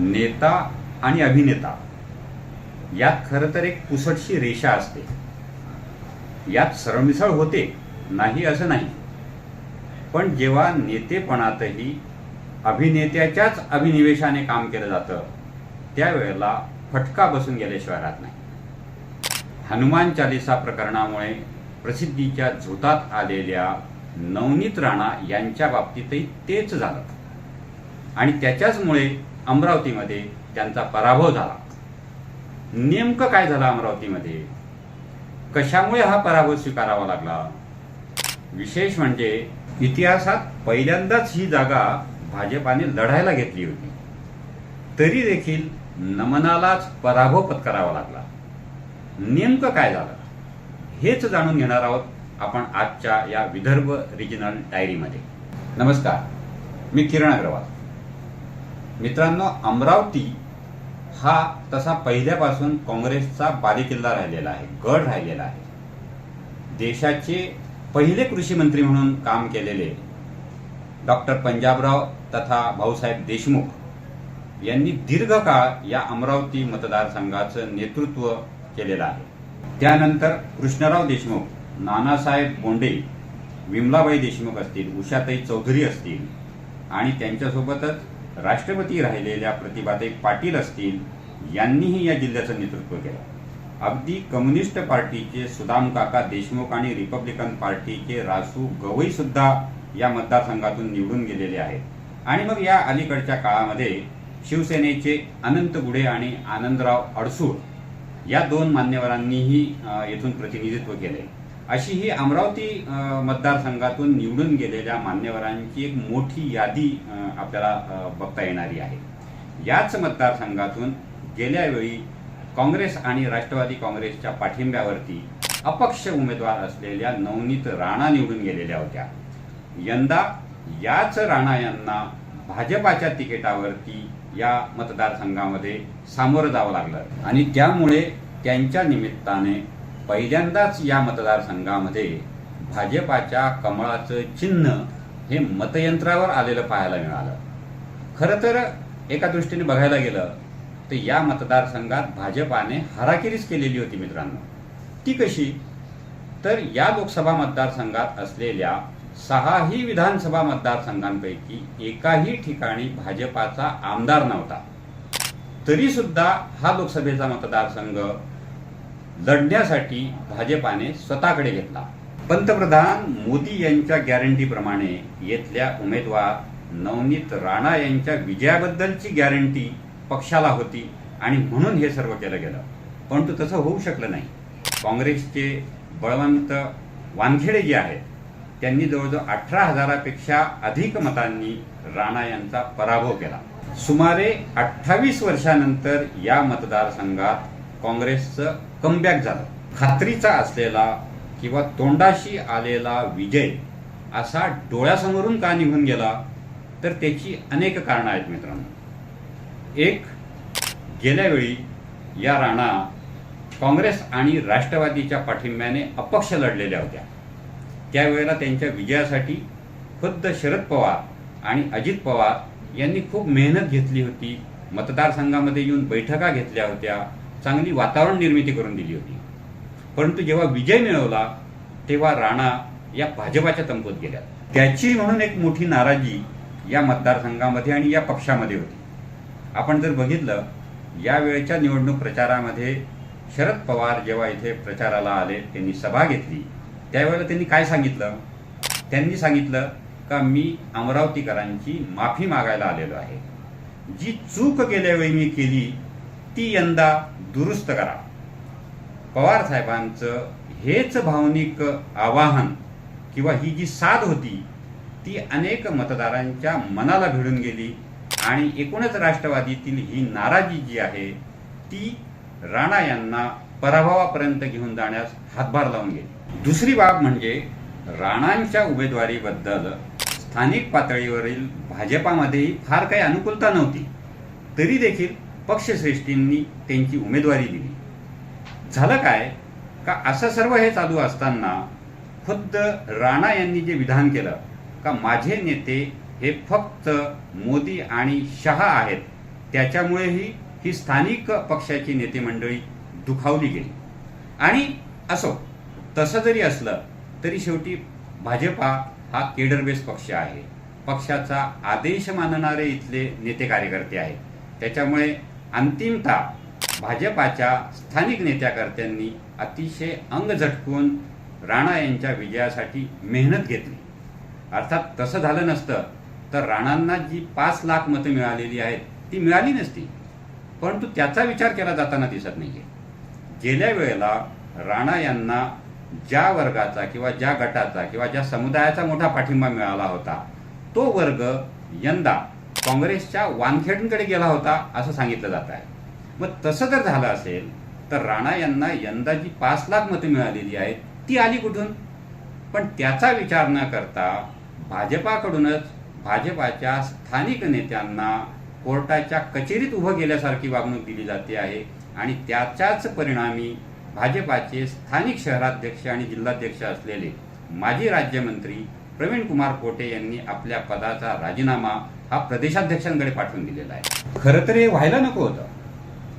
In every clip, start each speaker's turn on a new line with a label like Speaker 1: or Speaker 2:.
Speaker 1: नेता आणि अभिनेता. यात खरं तर एक पुसटशी रेषा असते. यात सरमिसळ होते नाही असं नाही. पण जेव्हा नेतेपणातही अभिनेत्याच्याच अभिनिवेशाने काम केलं जातं त्यावेळेला फटका बसून गेल्याशिवाय राहत नाही. हनुमान चालिसा प्रकरणामुळे प्रसिद्धीच्या झोतात आलेल्या नवनीत राणा यांच्या बाबतीतही तेच झालं. आणि त्याच्याचमुळे अमरावतीमध्ये त्यांचा पराभव झाला. नेमकं काय झालं अमरावतीमध्ये? कशामुळे हा पराभव स्वीकारावा लागला? विशेष म्हणजे इतिहासात पहिल्यांदाच ही जागा भाजपाने लढायला घेतली होती. तरी देखील नमनालाच पराभव पत्करावा लागला. नेमकं काय झालं? हेच जाणून घेणार आहोत आपण आजच्या या विदर्भ रिजनल डायरीमध्ये नमस्कार मी किरण अग्रवाल. मित्रांनो अमरावती हा तसा पहिल्यापासून काँग्रेसचा बालेकिल्ला राहिलेला आहे गड राहिलेला आहे. देशाचे पहिले कृषी मंत्री म्हणून काम केलेले डॉक्टर पंजाबराव तथा भाऊसाहेब देशमुख यांनी दीर्घकाळ या अमरावती मतदारसंघाचं नेतृत्व केलेलं आहे. त्यानंतर कृष्णराव देशमुख नानासाहेब बोंडे विमलाबाई देशमुख असतील उषाताई चौधरी असतील आणि त्यांच्यासोबतच राष्ट्रपती राहिलेल्या प्रतिभाताई पाटील असतील यांनीही या जिल्ह्याचं नेतृत्व केलं. अगदी कम्युनिस्ट पार्टीचे सुदाम काका देशमुख आणि रिपब्लिकन पार्टीचे रासू गवई सुद्धा या मतदारसंघातून निवडून गेलेले आहेत. आणि मग या अलीकडच्या काळामध्ये शिवसेनेचे अनंत गुडे आणि आनंदराव अडसूळ या दोन मान्यवरांनीही येथून प्रतिनिधित्व केले. अशी ही अमरावती मतदारसंघातून निवडून गेलेल्या मान्यवरांची एक मोठी यादी आपल्याला बघता येणारी आहे. याच मतदारसंघातून गेल्या वेळी काँग्रेस आणि राष्ट्रवादी काँग्रेसच्या पाठिंब्यावरती अपक्ष उमेदवार असलेल्या नवनीत राणा निवडून गेलेल्या होत्या. यंदा याच राणा यांना भाजपाच्या तिकिटावरती या मतदारसंघामध्ये सामोरं जावं लागलं आणि त्यामुळे त्यांच्या निमित्ताने पहिल्यांदाच या मतदारसंघामध्ये भाजपाच्या कमळाचं चिन्ह हे मतयंत्रावर आलेलं पाहायला मिळालं. खरं तर एका दृष्टीने बघायला गेलं तर या मतदारसंघात भाजपाने हाराकिरीच केलेली होती मित्रांनो. ती कशी? तर या लोकसभा मतदारसंघात असलेल्या सहाही विधानसभा मतदारसंघांपैकी एकाही ठिकाणी भाजपाचा आमदार नव्हता. तरी सुद्धा हा लोकसभेचा मतदारसंघ लढण्यासाठी भाजपाने स्वतःकडे घेतला. पंतप्रधान मोदी यांच्या गॅरंटीप्रमाणे येथल्या उमेदवार नवनीत राणा यांच्या विजयाबद्दलची गॅरंटी पक्षाला होती आणि म्हणून हे सर्व केलं गेलं. परंतु तसं होऊ शकलं नाही. काँग्रेसचे बळवंत वानखेडे जे आहेत त्यांनी जवळजवळ अठरा हजारापेक्षा अधिक मतांनी राणा यांचा पराभव केला. सुमारे अठ्ठावीस वर्षानंतर या मतदारसंघात काँग्रेसचं कमबॅक झालं. खात्रीचा असलेला किंवा तोंडाशी आलेला विजय असा डोळ्यासमोरून का निघून गेला? तर त्याची अनेक कारणं आहेत मित्रांनो. एक गेल्यावेळी या राणा काँग्रेस आणि राष्ट्रवादीच्या पाठिंब्याने अपक्ष लढलेल्या होत्या. त्यावेळेला त्यांच्या विजयासाठी खुद्द शरद पवार आणि अजित पवार यांनी खूप मेहनत घेतली होती. मतदारसंघामध्ये येऊन बैठका घेतल्या होत्या. चांगली वातावरण निर्मिती करून दिली होती. परंतु जेव्हा विजय मिळवला तेव्हा राणा या भाजपाच्या तंबूत गेल्या. त्याची म्हणून एक मोठी नाराजी या मतदारसंघामध्ये आणि या पक्षामध्ये होती. आपण जर बघितलं यावेळच्या निवडणूक प्रचारामध्ये शरद पवार जेव्हा इथे प्रचाराला आले त्यांनी सभा घेतली. त्यावेळेला त्यांनी काय सांगितलं? त्यांनी सांगितलं का मी अमरावतीकरांची माफी मागायला आलेलो आहे. जी चूक गेल्या वेळी मी केली ती यंदा दुरुस्त करा. पवार साहेबांचं हेच भावनिक आवाहन किंवा ही जी साध होती ती अनेक मतदारांच्या मनाला भिडून गेली आणि एकूणच राष्ट्रवादीतील ही नाराजी जी आहे ती राणा यांना पराभवापर्यंत घेऊन जाण्यास हातभार लावून गेली. दुसरी बाब म्हणजे राणांच्या उमेदवारीबद्दल स्थानिक पातळीवरील भाजपामध्येही फार काही अनुकूलता नव्हती. तरी देखील पक्षश्रेष्ठींनी त्यांची उमेदवारी दिली. झालं काय? का असं सर्व हे चालू असताना खुद्द राणा यांनी जे विधान केलं का माझे नेते हे फक्त मोदी आणि शहा आहेत त्याच्यामुळेही ही स्थानिक पक्षाची नेते मंडळी दुखावली गेली. आणि असो तसं जरी असलं तरी शेवटी भाजपा हा केडर बेस पक्ष आहे. पक्षाचा आदेश मानणारे इथले नेते कार्यकर्ते आहेत. त्याच्यामुळे अंतिमतः भाजपाच्या स्थानिक नेत्याकर्त्यांनी अतिशय अंग झटकून राणा यांच्या विजयासाठी मेहनत घेतली. अर्थात तसं झालं नसतं तर राणांना जी पाच लाख मतं मिळालेली आहेत ती मिळाली नसती. परंतु त्याचा विचार केला जाताना दिसत नाहीये. गेल्या वेळेला राणा यांना ज्या वर्गाचा किंवा ज्या गटाचा किंवा ज्या समुदायाचा मोठा पाठिंबा मिळाला होता तो वर्ग यंदा काँग्रेसच्या वानखेडेंकडे गेला होता असं सांगितलं जात आहे. मग तसं जर झालं असेल तर राणा यांना यंदा जी पाच लाख मतं मिळालेली आहेत ती आली कुठून? पण त्याचा विचार न करता भाजपाकडूनच भाजपाच्या स्थानिक नेत्यांना कोर्टाच्या कचेरीत उभं केल्यासारखी वागणूक दिली जाते आहे आणि त्याच्याच परिणामी भाजपाचे स्थानिक शहराध्यक्ष आणि जिल्हाध्यक्ष असलेले माजी राज्यमंत्री प्रवीण कुमार पोटे यांनी आपल्या पदाचा राजीनामा हा प्रदेशाध्यक्षांकडे पाठवून दिलेला आहे. खरं तर हे व्हायला नको होतं.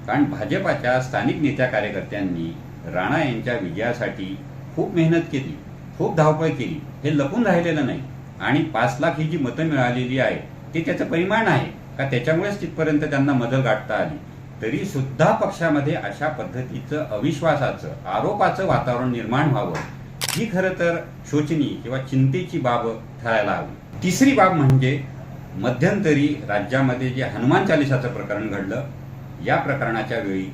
Speaker 1: कारण भाजपाच्या स्थानिक नेत्या कार्यकर्त्यांनी राणा यांच्या विजयासाठी खूप मेहनत केली खूप धावपळ केली. हे लपून राहिलेलं नाही. आणि पाच लाख ही जी मतं मिळालेली आहे ते त्याचं परिमाण आहे. का त्याच्यामुळेच तिथपर्यंत त्यांना मदत गाठता आली? तरी सुद्धा पक्षामध्ये अशा पद्धतीचं अविश्वासाचं आरोपाचं वातावरण निर्माण व्हावं ही खरं तर शोचनीय किंवा चिंतेची बाब ठरायला हवी. तिसरी बाब म्हणजे मध्यंतरी राज्यामध्ये जे हनुमान चालिसाचं प्रकरण घडलं या प्रकरणाच्या वेळी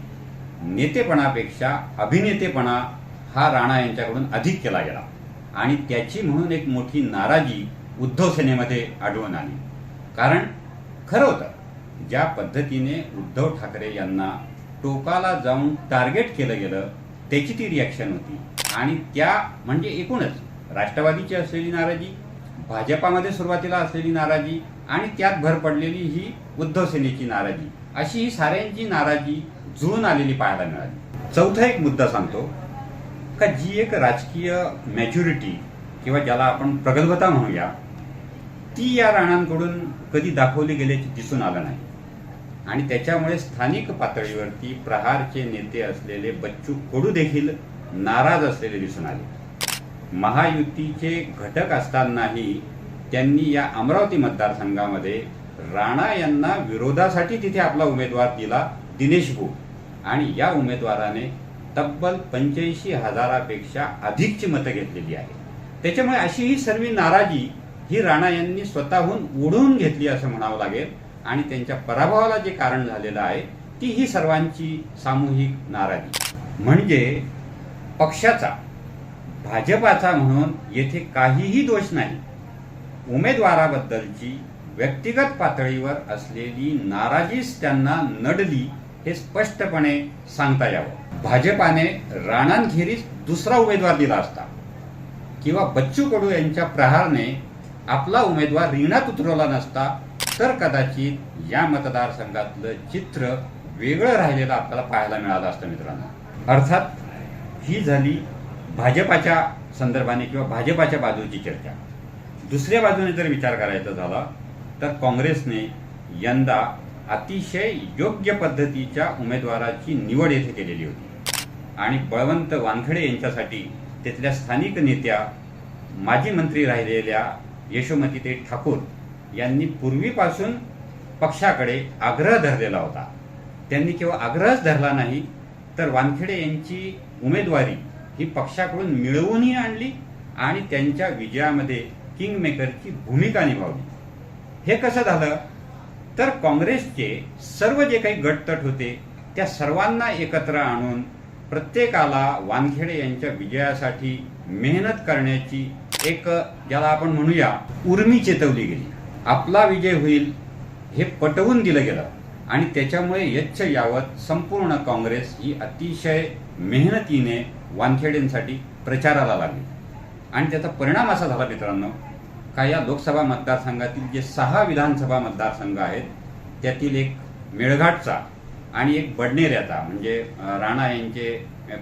Speaker 1: नेतेपणापेक्षा अभिनेतेपणा हा राणा यांच्याकडून अधिक केला गेला. आणि त्याची म्हणून एक मोठी नाराजी उद्धव सेनेमध्ये आढळून आली. कारण खरं होतं ज्या पद्धतीने उद्धव ठाकरे यांना टोकाला जाऊन टार्गेट केलं गेलं त्याची ती रिॲक्शन होती. आणि त्या म्हणजे एकूणच राष्ट्रवादीची असलेली नाराजी भाजपामध्ये सुरुवातीला असलेली नाराजी आणि त्यात भर पडलेली ही उद्धव सेनेची नाराजी. अशी ही साऱ्यांची नाराजी जुळून आलेली पाहायला मिळाली. चौथा एक मुद्दा सांगतो का जी एक राजकीय मॅच्युरिटी किंवा ज्याला आपण प्रगल्भता म्हणूया ती या राणांकडून कधी दाखवली गेल्याची दिसून आलं नाही. आणि त्याच्यामुळे स्थानिक पातळीवरती प्रहारचे नेते असलेले बच्चू कडू देखील नाराज असलेले दिसून आले. महायुतीचे घटक असतानाही त्यांनी या अमरावती मतदारसंघामध्ये राणा यांना विरोधासाठी तिथे आपला उमेदवार दिला दिनेश भू आणि या उमेदवाराने तब्बल पंच्याऐंशी हजारापेक्षा अधिकची मतं घेतलेली आहे त्याच्यामुळे अशी ही सर्व नाराजी ही राणा यांनी स्वतःहून ओढून घेतली असं म्हणावं लागेल. आणि त्यांच्या पराभवाला जे कारण झालेलं आहे ती ही सर्वांची सामूहिक नाराजी. म्हणजे पक्षाचा भाजपाचा म्हणून येथे काहीही दोष नाही. उमेदवाराबद्दलची व्यक्तिगत पातळीवर असलेली नाराजीच त्यांना नडली हे स्पष्टपणे सांगता यावं. भाजपाने राणांखेरीज दुसरा उमेदवार दिला असता किंवा बच्चू कडू यांच्या प्रहारने आपला उमेदवार रिंगणात उतरवला नसता तर कदाचित या मतदारसंघातलं चित्र वेगळं राहिलेलं आपल्याला पाहायला मिळालं असतं मित्रांनो. अर्थात ही झाली भाजपाच्या संदर्भाने किंवा भाजपाच्या बाजूची चर्चा. दुसऱ्या बाजूने जर विचार करायचा झाला तर काँग्रेसने यंदा अतिशय योग्य पद्धतीच्या उमेदवाराची निवड येथे केलेली होती. आणि बळवंत वानखडे यांच्यासाठी तिथल्या स्थानिक नेत्या माजी मंत्री राहिलेल्या यशोमतीते ठाकूर यांनी पूर्वीपासून पक्षाकडे आग्रह धरलेला होता. त्यांनी केवळ आग्रहच धरला नाही तर वानखेडे यांची उमेदवारी ही पक्षाकडून मिळवूनही आणली आणि त्यांच्या विजयामध्ये किंगमेकरची भूमिका निभावली. हे कसं झालं? तर काँग्रेसचे सर्व जे काही गटतट होते त्या सर्वांना एकत्र आणून प्रत्येकाला वानखेडे यांच्या विजयासाठी मेहनत करण्याची एक ज्याला आपण म्हणूया उर्मी चेतवली गेली. आपला विजय होईल हे पटवून दिलं गेलं आणि त्याच्यामुळे यच्छ यावत संपूर्ण काँग्रेस ही अतिशय मेहनतीने वानखेडेंसाठी प्रचाराला लागली. आणि त्याचा परिणाम असा झाला मित्रांनो का या लोकसभा मतदारसंघातील जे सहा विधानसभा मतदारसंघ आहेत त्यातील एक मेळघाटचा आणि एक बडनेऱ्याचा म्हणजे राणा यांचे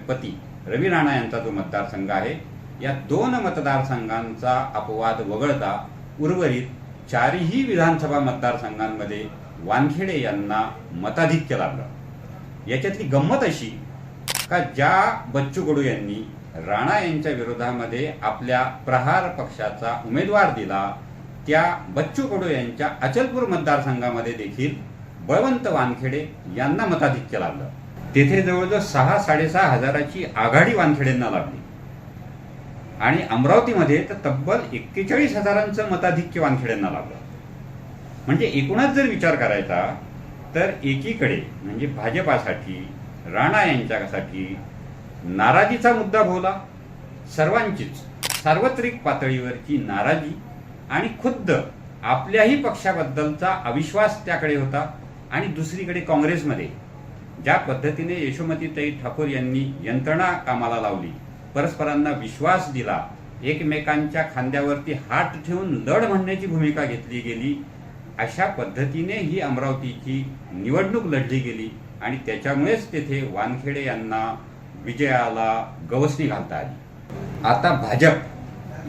Speaker 1: पती रवी राणा यांचा जो मतदारसंघ आहे या दोन मतदारसंघांचा अपवाद वगळता उर्वरित चारही विधानसभा मतदारसंघांमध्ये वानखेडे यांना मताधिक्य लाभलं. याच्यातली गंमत अशी का ज्या बच्चू कडू यांनी राणा यांच्या विरोधामध्ये आपल्या प्रहार पक्षाचा उमेदवार दिला त्या बच्चू कडू यांच्या अचलपूर मतदारसंघामध्ये देखील बळवंत वानखेडे यांना मताधिक्य लाभलं तेथे जवळजवळ सहा साडेसहा हजाराची आघाडी वानखेडेंना लाभली आणि अमरावतीमध्ये तर तब्बल एक्केचाळीस हजारांचं मताधिक्य वानखेडेंना लाभलं म्हणजे एकूणच जर विचार करायचा तर एकीकडे म्हणजे भाजपासाठी राणा यांच्यासाठी नाराजीचा मुद्दा भोवला. सर्वांचीच सार्वत्रिक पातळीवरची नाराजी आणि खुद्द आपल्याही पक्षाबद्दलचा अविश्वास त्याकडे होता आणि दुसरीकडे काँग्रेसमध्ये ज्या पद्धतीने यशोमतीताई ठाकूर यांनी यंत्रणा कामाला लावली परस्परांना विश्वास दिला एकमेकांच्या खांद्यावरती हात ठेवून लढ म्हणण्याची भूमिका घेतली गेली अशा पद्धतीने ही अमरावतीची निवडणूक लढली गेली. आणि त्याच्यामुळेच तेथे वानखेडे यांना विजयाला गवसणी घालता आली. आता भाजप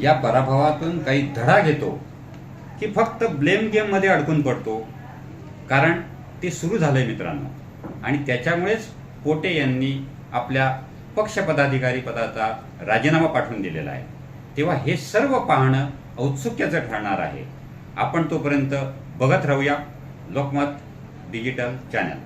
Speaker 1: या पराभवातून काही धडा घेतो की फक्त ब्लेम गेममध्ये अडकून पडतो. कारण ते सुरू झालंय मित्रांनो. आणि त्याच्यामुळेच पोटे यांनी आपल्या पक्षपदाधिकारी पदाचा राजीनामा पाठवून दिलेला आहे. तेव्हा हे सर्व पाहणं औत्सुक्याचं ठरणार आहे. आपण तोपर्यंत बघत राहूया लोकमत डिजिटल चॅनल.